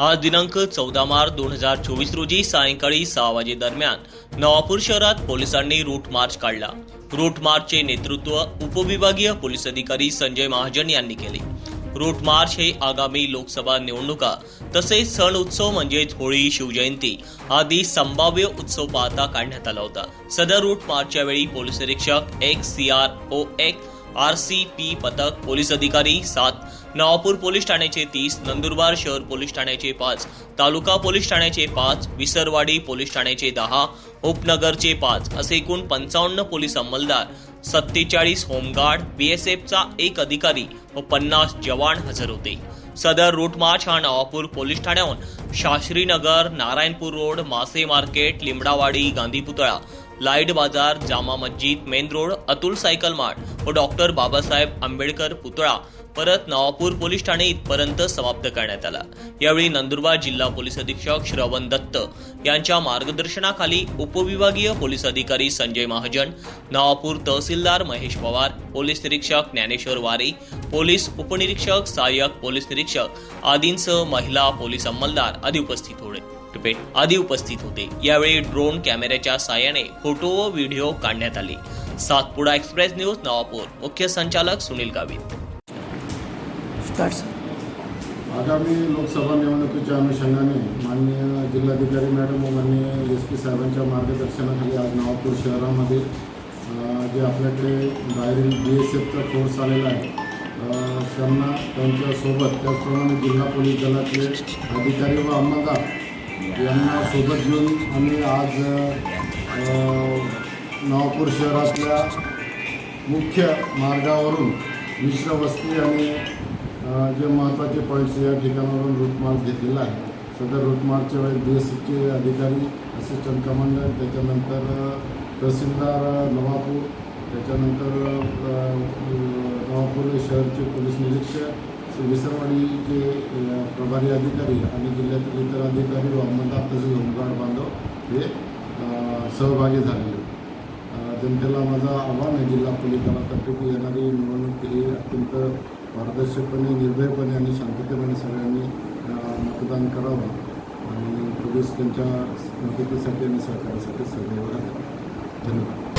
आज दिनांक चौदा मार्च दोन हजार चोवीस रोजी सायंकाळी सहा वाजे दरम्यान नवापूर शहरात पोलिसांनी रूट मार्च काढला. रूट मार्चचे नेतृत्व उपविभागीय पोलीस अधिकारी संजय महाजन यांनी केले. रूट मार्च हे आगामी लोकसभा निवडणुका तसेच सण उत्सव म्हणजेच होळी शिवजयंती आदी संभाव्य उत्सव पाहता काढण्यात आला होता. सदर रूट मार्चच्या वेळी पोलीस निरीक्षक एक्स सी आर ओ एक आर सी पी पथक पोलीस अधिकारी सात नवापूर पोलीस ठाण्याचे तीस नंदुरबार शहर पोलीस ठाण्याचे पाच तालुका पोलीस ठाण्याचे पाच विसरवाडी पोलीस ठाण्याचे दहा उपनगरचे पाच असे एकूण पंचावन्न पोलीस अंमलदार सत्तेचाळीस होमगार्ड बीएसएफचा एक अधिकारी व पन्नास जवान हजर होते. सदर रूट मार्च हा नवापूर पोलीस ठाण्याहून शास्त्रीनगर नारायणपूर रोड मासे मार्केट लिंबडावाडी गांधी पुतळा लाइट बाजार Jama Masjid main road Atul cycle mart व डॉक्टर बाबासाहेब आंबेडकर पुतळा परत नवापूर पोलीस ठाणे इथपर्यंत समाप्त करण्यात आला. यावेळी नंदुरबार जिल्हा पोलीस अधीक्षक श्रवण दत्त यांच्या मार्गदर्शनाखाली उपविभागीय पोलीस अधिकारी संजय महाजन नवापूर तहसीलदार महेश पवार पोलीस निरीक्षक ज्ञानेश्वर वारे पोलीस उपनिरीक्षक सहाय्यक पोलीस निरीक्षक आदींसह महिला पोलीस अंमलदार आदी उपस्थित होते. आदी उपस्थित होते. यावेळी ड्रोन कॅमेऱ्याच्या साहाय्याने फोटो व व्हिडिओ काढण्यात आले. Satpuda express news Navapur. मुख्य संचालक सुनील गावित. स्टार्ट सर आगामी लोकसभा निवडणुकीच्या अनुषंगाने माननीय जिल्हाधिकारी मॅडम व माननीय एस पी साहेबांच्या मार्गदर्शनाखाली आज नवापूर शहरामध्ये जे आपल्याकडे बाहेरील बी एस एफचा फोर्स आलेला आहे त्यांना त्यांच्यासोबत त्याचप्रमाणे जिल्हा पोलीस दलातले अधिकारी व अंमलदार यांना सोबत घेऊन आम्ही आज नागपूर नवापूर शहरातल्या मुख्य मार्गावरून मिश्र वस्ती आणि जे महत्त्वाचे पॉईंट्स या ठिकाणावरून रूटमार्च घेतलेला आहे. सदर रूटमार्चच्या वेळेस बी एस सीचे अधिकारी असिस्टंट कमांडर त्याच्यानंतर तहसीलदार नवापूर त्याच्यानंतर नवापूर शहरचे पोलीस निरीक्षक श्री विसरवाडीचे प्रभारी अधिकारी आणि जिल्ह्यातील इतर अधिकारी व अंमलदार तसेच होमगार्ड बांधव हे सहभागी झालेले. जनतेला माझा आव्हान आहे जिल्हा पोलीस दलातर्फे की येणारी निवडणूक ही अत्यंत पारदर्शकपणे निर्भयपणे आणि शांततेपणे सगळ्यांनी मतदान करावं आणि पोलीस त्यांच्या मदतीसाठी आणि सहकार्यासाठी सदैव धन्यवाद.